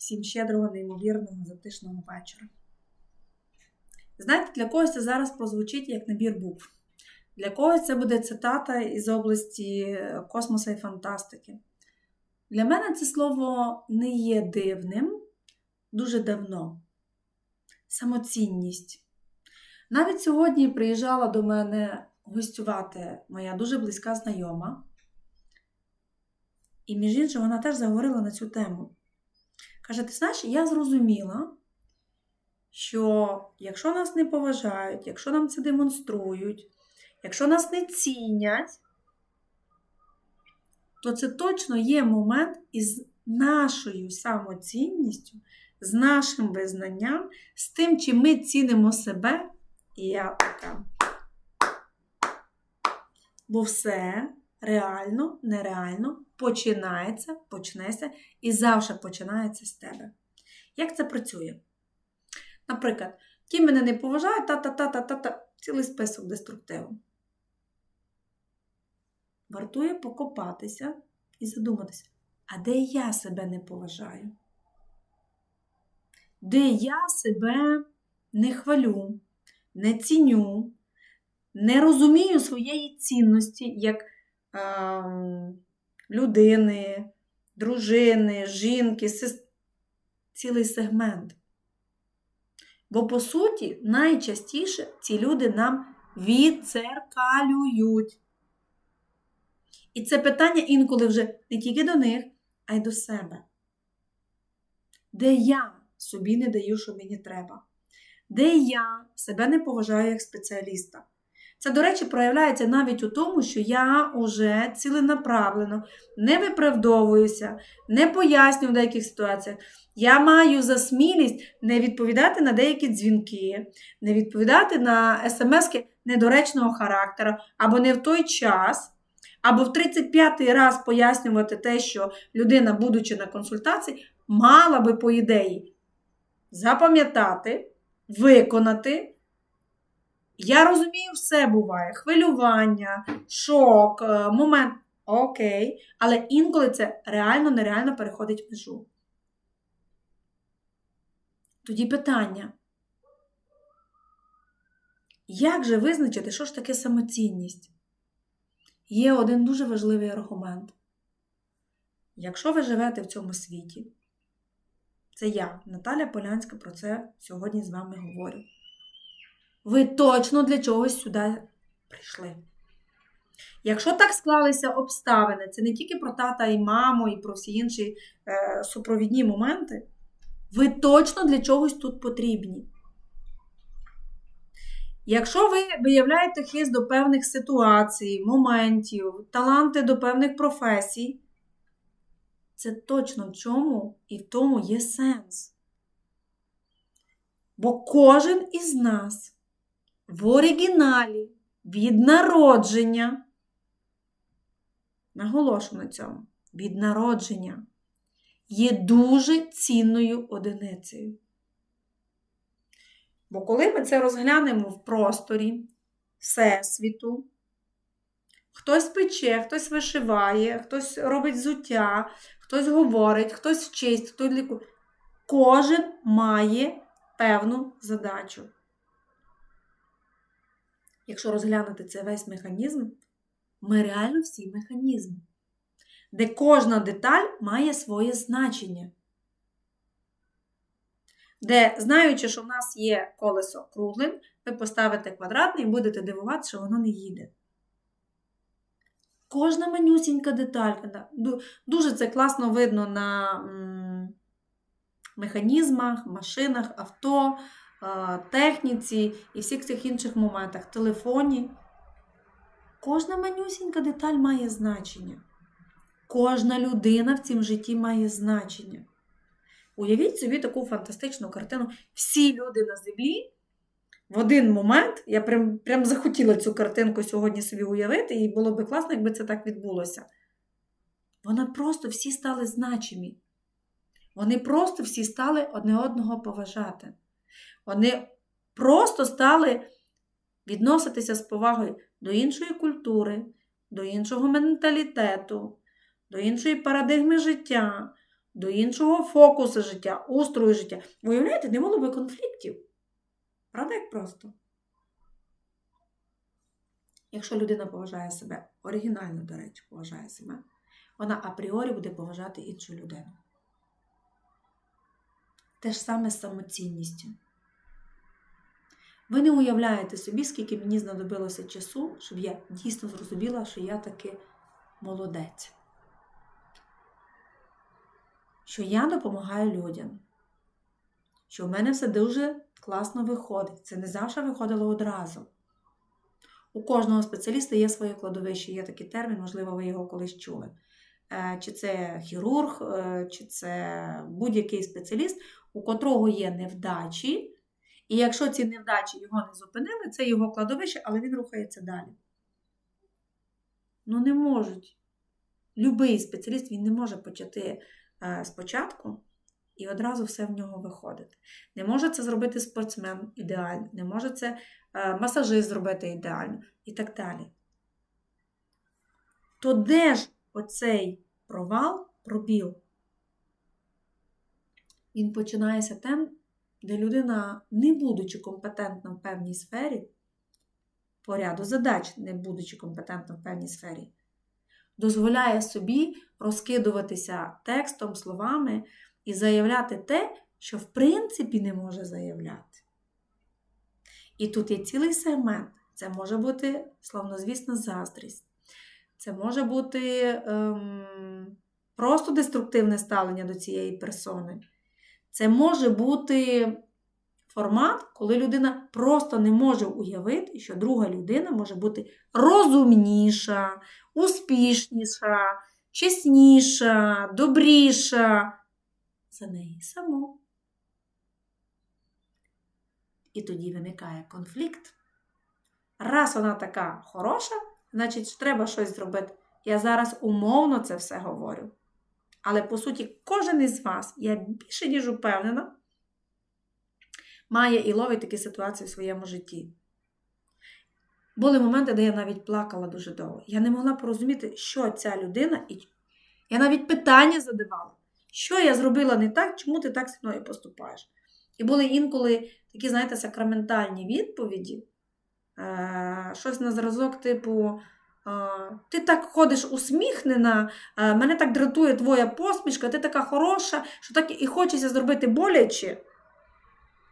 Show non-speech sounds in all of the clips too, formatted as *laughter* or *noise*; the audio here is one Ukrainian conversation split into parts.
Всім щедрого, неймовірного, затишного вечора. Знаєте, для когось це зараз прозвучить як набір букв. Для когось це буде цитата із області космоса і фантастики. Для мене це слово не є дивним дуже давно. Самоцінність. Навіть сьогодні приїжджала до мене гостювати моя дуже близька знайома. І, між іншим, вона теж заговорила на цю тему. Каже: ти знаєш, я зрозуміла, що якщо нас не поважають, якщо нам це демонструють, якщо нас не цінять, то це точно є момент із нашою самоцінністю, з нашим визнанням, з тим, чи ми цінимо себе. І я така. Бо все реально, нереально починається, почнеться і завжди починається з тебе. Як це працює? Наприклад, ті мене не поважають, та-та-та-та-та-та, цілий список деструктиву. Вартує покопатися і задуматися, а де я себе не поважаю? Де я себе не хвалю, не ціню, не розумію своєї цінності як людини, дружини, жінки, цілий сегмент. Бо, по суті, найчастіше ці люди нам відцеркалюють. І це питання інколи вже не тільки до них, а й до себе. Де я собі не даю, що мені треба? Де я себе не поважаю як спеціаліста? Це, до речі, проявляється навіть у тому, що я уже ціленаправлено не виправдовуюся, не пояснюю в деяких ситуаціях. Я маю за смілість не відповідати на деякі дзвінки, не відповідати на смски недоречного характеру, або не в той час, або в 35-й раз пояснювати те, що людина, будучи на консультації, мала би, по ідеї, запам'ятати, виконати. Я розумію, все буває: хвилювання, шок, е, момент. Окей, але інколи це реально нереально переходить межу. Тоді питання. Як же визначити, що ж таке самоцінність? Є один дуже важливий аргумент. Якщо ви живете в цьому світі, це я, Наталя Полянська, про це сьогодні з вами говорю. Ви точно для чогось сюди прийшли. Якщо так склалися обставини, це не тільки про тата і маму, і про всі інші е, супровідні моменти, ви точно для чогось тут потрібні. Якщо ви виявляєте хист до певних ситуацій, моментів, таланти до певних професій, це точно в чому і в тому є сенс. Бо кожен із нас в оригіналі від народження, наголошую на цьому, від народження є дуже цінною одиницею. Бо коли ми це розглянемо в просторі Всесвіту, хтось пече, хтось вишиває, хтось робить взуття, хтось говорить, хтось вчить, хтось лікує. Кожен має певну задачу. Якщо розглянути цей весь механізм, ми реально всі механізм, де кожна деталь має своє значення. Де, знаючи, що в нас є колесо круглим, ви поставите квадратне і будете дивуватися, що воно не їде. Кожна манюсінька деталька. Дуже це класно видно на механізмах, машинах, авто, техніці і всіх цих інших моментах, телефоні. Кожна манюсінька деталь має значення. Кожна людина в цім житті має значення. Уявіть собі таку фантастичну картину. Всі люди на землі в один момент, я прям прям захотіла цю картинку сьогодні собі уявити, і було би класно, якби це так відбулося. Вони просто всі стали значимі. Вони просто всі стали одне одного поважати. Вони просто стали відноситися з повагою до іншої культури, до іншого менталітету, до іншої парадигми життя, до іншого фокусу життя, устрою життя. Уявляєте, не було би конфліктів. Правда, як просто? Якщо людина поважає себе, оригінально, до речі, поважає себе, вона апріорі буде поважати іншу людину. Те ж саме з самоцінністю. Ви не уявляєте собі, скільки мені знадобилося часу, щоб я дійсно зрозуміла, що я таки молодець. Що я допомагаю людям. Що в мене все дуже класно виходить. Це не завжди виходило одразу. У кожного спеціаліста є своє кладовище, є такий термін, можливо, ви його колись чули. Е, Чи це хірург, е, чи це будь-який спеціаліст, у котрого є невдачі, і якщо ці невдачі його не зупинили, це його кладовище, але він рухається далі. Ну, не можуть. Любий спеціаліст він не може почати е, спочатку і одразу все в нього виходить. Не може це зробити спортсмен ідеально, не може це масажист зробити ідеально і так далі. То де ж оцей провал, пробіл? Він починається там, де людина, не будучи компетентна в певній сфері, по ряду задач, не будучи компетентна в певній сфері, дозволяє собі розкидуватися текстом, словами і заявляти те, що в принципі не може заявляти. І тут є цілий сегмент. Це може бути славнозвісна заздрість. Це може бути ем, просто деструктивне ставлення до цієї персони. Це може бути формат, коли людина просто не може уявити, що друга людина може бути розумніша, успішніша, чесніша, добріша за неї саму. І тоді виникає конфлікт. Раз вона така хороша, значить, треба щось зробити. Я зараз умовно це все говорю. Але, по суті, кожен із вас, я більше ніж упевнена, має і ловить такі ситуації в своєму житті. Були моменти, де я навіть плакала дуже довго. Я не могла порозуміти, що ця людина, і я навіть питання задавала, що я зробила не так, чому ти так зі мною поступаєш. І були інколи такі, знаєте, сакраментальні відповіді, щось на зразок, типу. Ти так ходиш усміхнена, мене так дратує твоя посмішка, ти така хороша, що так і хочеться зробити боляче,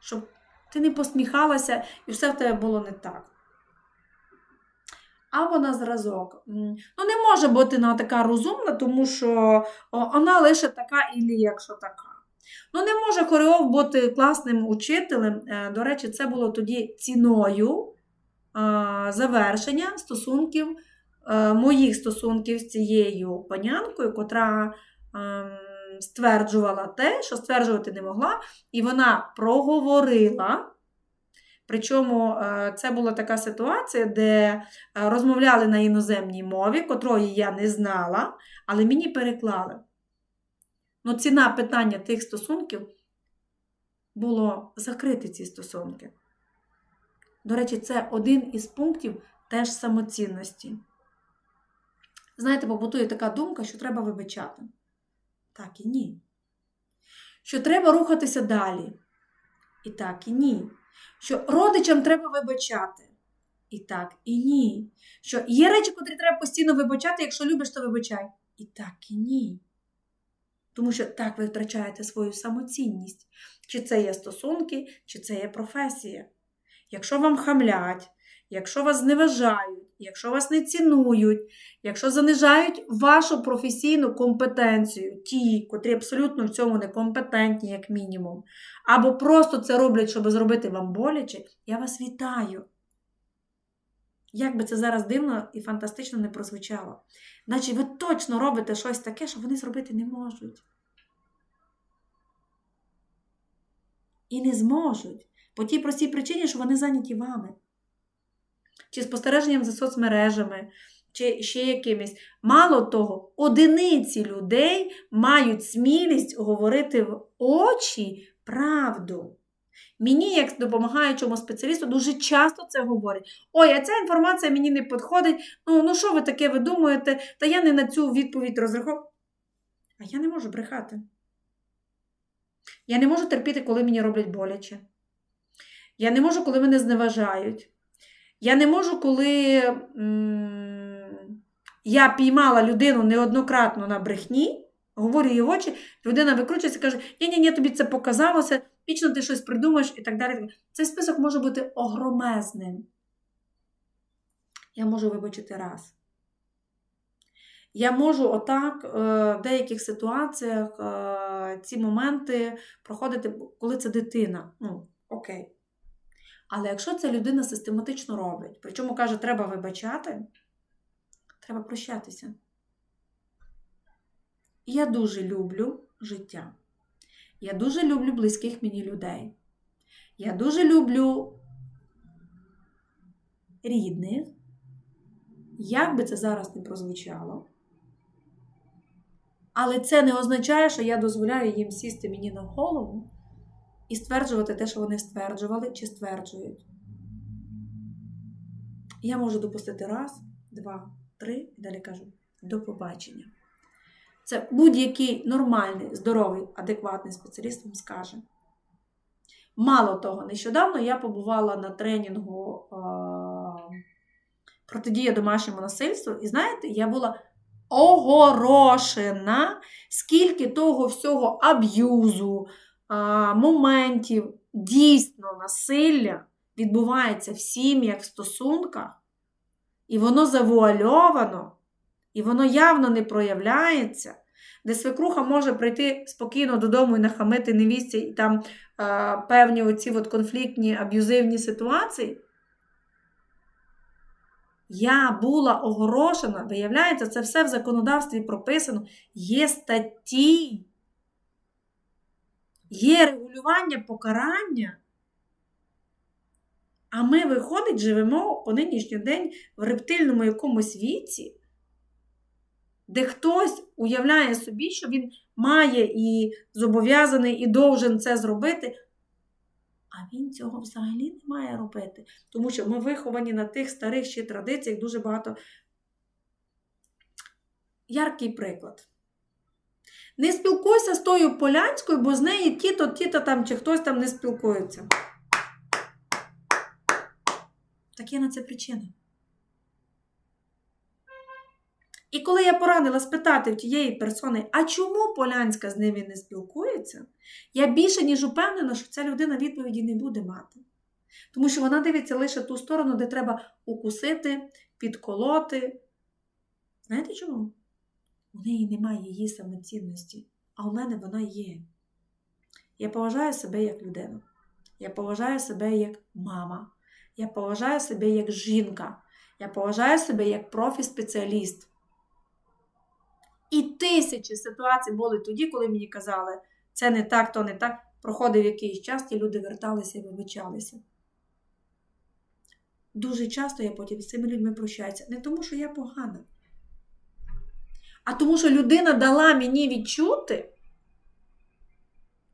щоб ти не посміхалася і все в тебе було не так. Або на зразок. Ну, не може бути вона така розумна, тому що вона лише така, і якщо така. Ну, не може хореограф бути класним учителем. Е, до речі, це було тоді ціною завершення стосунків. Е, моїх стосунків з цією панянкою, котра ем, стверджувала те, що стверджувати не могла, і вона проговорила. Причому е, це була така ситуація, де е, розмовляли на іноземній мові, котрої я не знала, але мені переклали. Ну, ціна питання тих стосунків було закрити ці стосунки. До речі, це один із пунктів теж самоцінності. Знаєте, побутує така думка, що треба вибачати. Так і ні. Що треба рухатися далі. І так і ні. Що родичам треба вибачати. І так і ні. Що є речі, котрі треба постійно вибачати, якщо любиш, то вибачай. І так і ні. Тому що так ви втрачаєте свою самоцінність. Чи це є стосунки, чи це є професія. Якщо вам хамлять, якщо вас зневажають, якщо вас не цінують, якщо занижають вашу професійну компетенцію, ті, котрі абсолютно в цьому не компетентні, як мінімум, або просто це роблять, щоб зробити вам боляче, я вас вітаю. Як би це зараз дивно і фантастично не прозвучало. Наче ви точно робите щось таке, що вони зробити не можуть. І не зможуть. По тій простій причині, що вони зайняті вами чи спостереженням за соцмережами, чи ще якимись. Мало того, одиниці людей мають смілість говорити в очі правду. Мені, як допомагаючому спеціалісту, дуже часто це говорять. Ой, а ця інформація мені не підходить. Ну, ну що ви таке ви думаєте? Та я не на цю відповідь розраховую. А я не можу брехати. Я не можу терпіти, коли мені роблять боляче. Я не можу, коли мене зневажають. Я не можу, коли м- я піймала людину неоднократно на брехні, говорю в очі, людина викручується і каже: ні-ні, ні, тобі це показалося, вічно ти щось придумаєш і так далі. Цей список може бути огромезним. Я можу вибачити раз. Я можу отак е, в деяких ситуаціях е, ці моменти проходити, коли це дитина. Ну, окей. Але якщо це людина систематично робить, причому каже, треба вибачати, треба прощатися. Я дуже люблю життя. Я дуже люблю близьких мені людей. Я дуже люблю рідних. Як би це зараз не прозвучало. Але це не означає, що я дозволяю їм сісти мені на голову і стверджувати те, що вони стверджували чи стверджують. Я можу допустити раз, два, три і далі кажу до побачення. Це будь-який нормальний, здоровий, адекватний спеціаліст вам скаже. Мало того, нещодавно я побувала на тренінгу е- протидія домашньому насильству, і знаєте, я була огорошена, скільки того всього аб'юзу, моментів дійсно насилля відбувається в сім'ях, в стосунках, і воно завуальовано, і воно явно не проявляється, де свекруха може прийти спокійно додому і нахамити невістці, і там е, певні оці от конфліктні аб'юзивні ситуації. Я була огорошена, виявляється, це все в законодавстві прописано. Є статті, є регулювання покарання. А ми, виходить, живемо по нинішній день в рептильному якомусь віці, де хтось уявляє собі, що він має і зобов'язаний, і довжен це зробити. А він цього взагалі не має робити. Тому що ми виховані на тих старих ще традиціях дуже багато. Яркий приклад. Не спілкуйся з тою полянською, бо з неї ті-то, ті-то там чи хтось там не спілкується. Так є на це причина. І коли я поранила спитати в тієї персони, а чому Полянська з ними не спілкується, я більше ніж упевнена, що ця людина відповіді не буде мати. Тому що вона дивиться лише ту сторону, де треба укусити, підколоти. Знаєте чому? У неї немає її самоцінності, а у мене вона є. Я поважаю себе як людину. Я поважаю себе як мама. Я поважаю себе як жінка. Я поважаю себе як профі-спеціаліст. І тисячі ситуацій були тоді, коли мені казали, це не так, то не так. Проходив якийсь час, і люди верталися і вибачалися. Дуже часто я потім з цими людьми прощаюся. Не тому, що я погана, а тому, що людина дала мені відчути,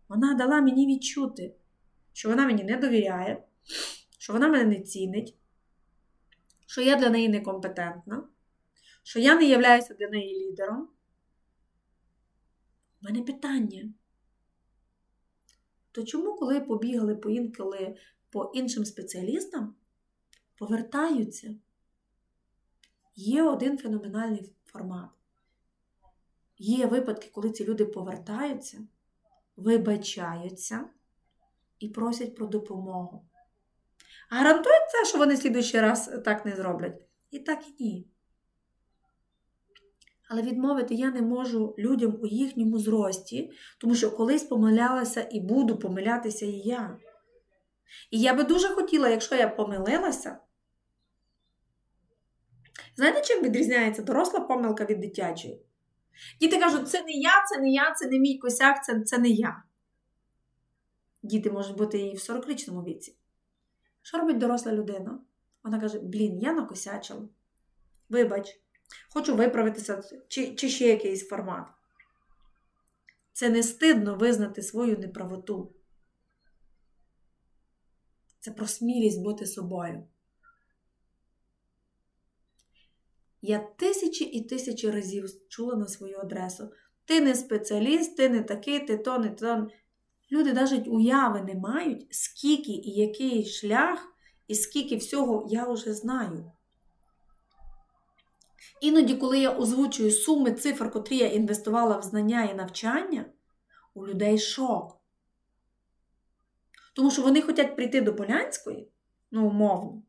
вона дала мені відчути, що вона мені не довіряє, що вона мене не цінить, що я для неї некомпетентна, що я не являюся для неї лідером. У мене питання. То чому, коли побігали поінколи по іншим спеціалістам, повертаються? Є один феноменальний формат. Є випадки, коли ці люди повертаються, вибачаються і просять про допомогу. Гарантується, що вони слідуючий раз так не зроблять? І так і ні. Але відмовити я не можу людям у їхньому зрості, тому що колись помилялася і буду помилятися і я. І я би дуже хотіла, якщо я помилилася. Знаєте, чим відрізняється доросла помилка від дитячої? Діти кажуть, це не я, це не я, це не мій косяк, це, це не я. Діти можуть бути і в 40-річному віці. Що робить доросла людина? Вона каже: Блін, я накосячила. Вибач, хочу виправитися, чи, чи ще якийсь формат. Це не стидно визнати свою неправоту. Це про смілість бути собою. Я тисячі і тисячі разів чула на свою адресу. Ти не спеціаліст, ти не такий, ти то, не то. Люди навіть уяви не мають, скільки і який шлях, і скільки всього я вже знаю. Іноді, коли я озвучую суми цифр, котрі я інвестувала в знання і навчання, у людей шок. Тому що вони хочуть прийти до Полянської, ну, умовно,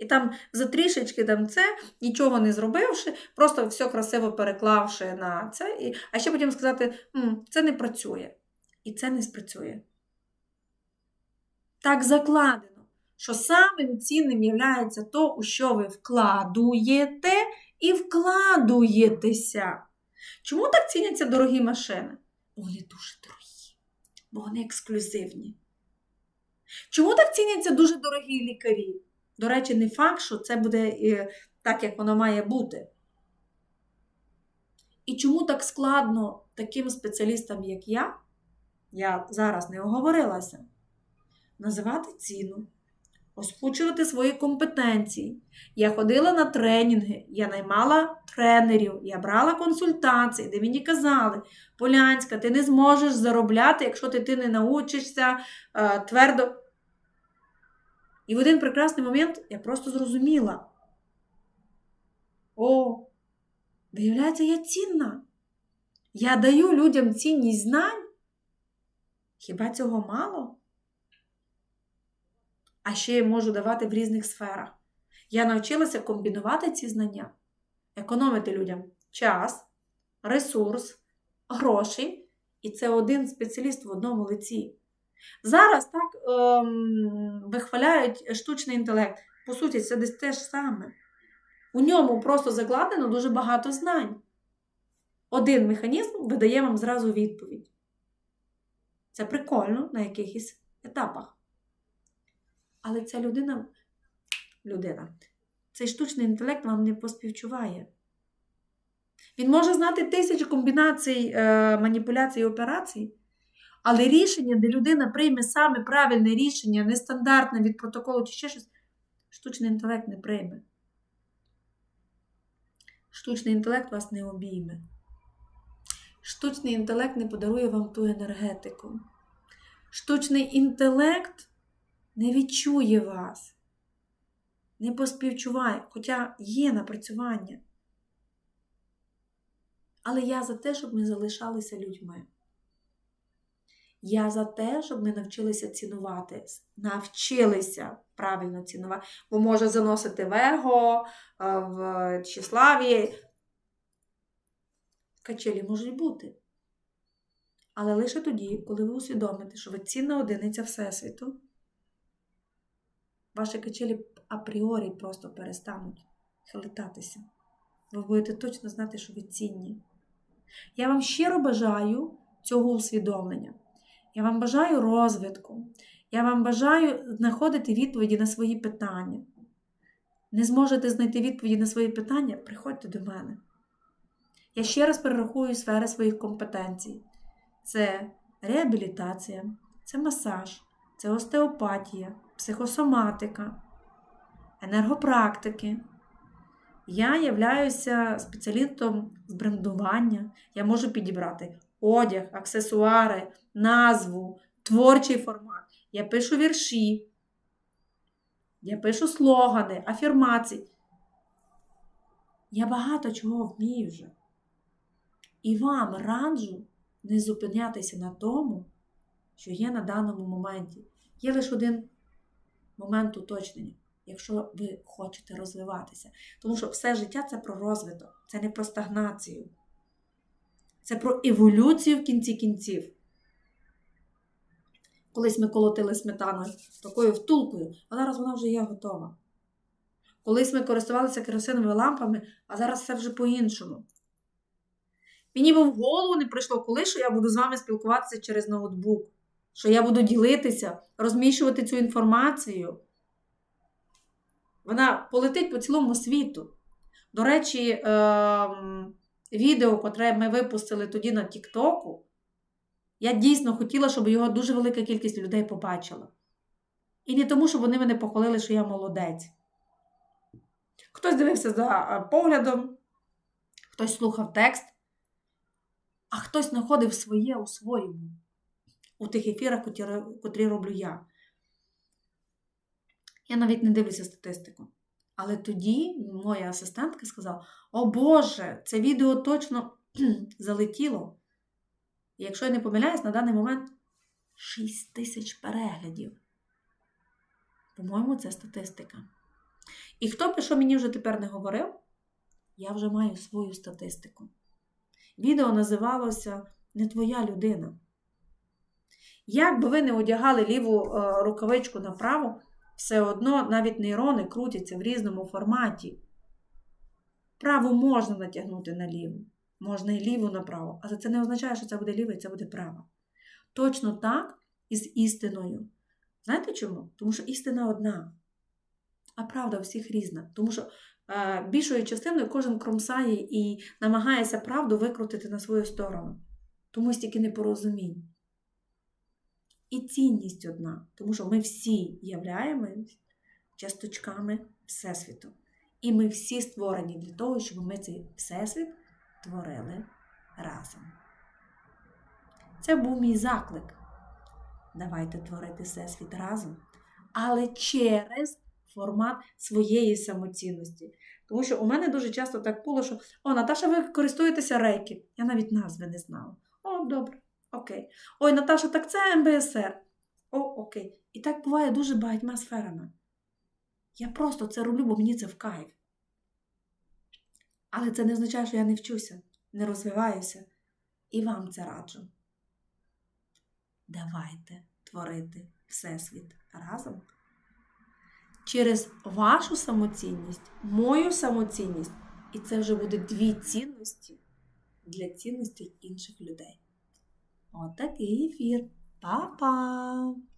і там за трішечки там це, нічого не зробивши, просто все красиво переклавши на це, і, а ще потім сказати, М, це не працює. І це не спрацює. Так закладено, що самим цінним є то, у що ви вкладуєте і вкладуєтеся. Чому так ціняться дорогі машини? Бо вони дуже дорогі, бо вони ексклюзивні. Чому так ціняться дуже дорогі лікарі? До речі, не факт, що це буде е, так, як воно має бути. І чому так складно таким спеціалістам, як я, я зараз не оговорилася, називати ціну, озвучувати свої компетенції. Я ходила на тренінги, я наймала тренерів, я брала консультації, де мені казали, Полянська, ти не зможеш заробляти, якщо ти, ти не научишся е, твердо. І в один прекрасний момент я просто зрозуміла: о, виявляється, я цінна. Я даю людям цінність знань. Хіба цього мало? А ще я можу давати в різних сферах. Я навчилася комбінувати ці знання, економити людям час, ресурс, гроші. І це один спеціаліст в одному лиці. Зараз так ем, вихваляють штучний інтелект. По суті, це десь те ж саме. У ньому просто закладено дуже багато знань. Один механізм видає вам зразу відповідь. Це прикольно на якихось етапах. Але ця людина, людина, цей штучний інтелект вам не поспівчуває. Він може знати тисячі комбінацій е, маніпуляцій і операцій. Але рішення, де людина прийме саме правильне рішення, нестандартне від протоколу чи ще щось, штучний інтелект не прийме. Штучний інтелект вас не обійме. Штучний інтелект не подарує вам ту енергетику. Штучний інтелект не відчує вас, не поспівчуває, хоча є напрацювання. Але я за те, щоб ми залишалися людьми. Я за те, щоб ми навчилися цінувати, навчилися правильно цінувати, бо може заносити в его, е, в тщеславі. Качелі можуть бути. Але лише тоді, коли ви усвідомите, що ви цінна одиниця Всесвіту, ваші качелі апріорі просто перестануть хилитатися. Ви будете точно знати, що ви цінні. Я вам щиро бажаю цього усвідомлення. Я вам бажаю розвитку. Я вам бажаю знаходити відповіді на свої питання. Не зможете знайти відповіді на свої питання? Приходьте до мене. Я ще раз перерахую сфери своїх компетенцій: це реабілітація, це масаж, це остеопатія, психосоматика, енергопрактики. Я являюся спеціалістом з брендування. Я можу підібрати одяг, аксесуари, назву, творчий формат. Я пишу вірші, я пишу слогани, афірмації. Я багато чого вмію вже. І вам раджу не зупинятися на тому, що є на даному моменті. Є лише один момент уточнення, якщо ви хочете розвиватися. Тому що все життя це про розвиток, це не про стагнацію. Це про еволюцію в кінці кінців. Колись ми колотили сметаною такою втулкою, а зараз вона вже є готова. Колись ми користувалися керосиновими лампами, а зараз все вже по-іншому. Мені в голову не прийшло коли, що я буду з вами спілкуватися через ноутбук, що я буду ділитися, розміщувати цю інформацію. Вона полетить по цілому світу. До речі, е відео, котре ми випустили тоді на Тіктоку, я дійсно хотіла, щоб його дуже велика кількість людей побачила. І не тому, щоб вони мене похвалили, що я молодець. Хтось дивився за поглядом, хтось слухав текст, а хтось знаходив своє у своєму. у тих ефірах, котрі роблю я. Я навіть не дивлюся статистику. Але тоді моя асистентка сказала: О Боже, це відео точно *clears throat* залетіло. І якщо я не помиляюсь, на даний момент 6 тисяч переглядів. По-моєму, це статистика. І хто б що мені вже тепер не говорив, я вже маю свою статистику. Відео називалося Не твоя людина. Як би ви не одягали ліву е, рукавичку направо, все одно навіть нейрони крутяться в різному форматі. Праву можна натягнути на ліву, можна і ліву направо, але це не означає, що це буде ліва і це буде права. Точно так і з істиною. Знаєте чому? Тому що істина одна, а правда всіх різна. Тому що е, більшою частиною кожен кромсає і намагається правду викрутити на свою сторону. Тому стільки непорозумінь. І цінність одна, тому що ми всі являємось часточками Всесвіту. І ми всі створені для того, щоб ми цей Всесвіт творили разом. Це був мій заклик. Давайте творити Всесвіт разом, але через формат своєї самоцінності. Тому що у мене дуже часто так було, що о, Наташа, ви користуєтеся рейки. Я навіть назви не знала. О, добре, окей. Ой, Наташа, так це МБСР. О, окей. І так буває дуже багатьма сферами. Я просто це роблю, бо мені це в кайф. Але це не означає, що я не вчуся, не розвиваюся. І вам це раджу. Давайте творити Всесвіт разом. Через вашу самоцінність, мою самоцінність, і це вже буде дві цінності для цінностей інших людей. Отакий ефір. Па-па!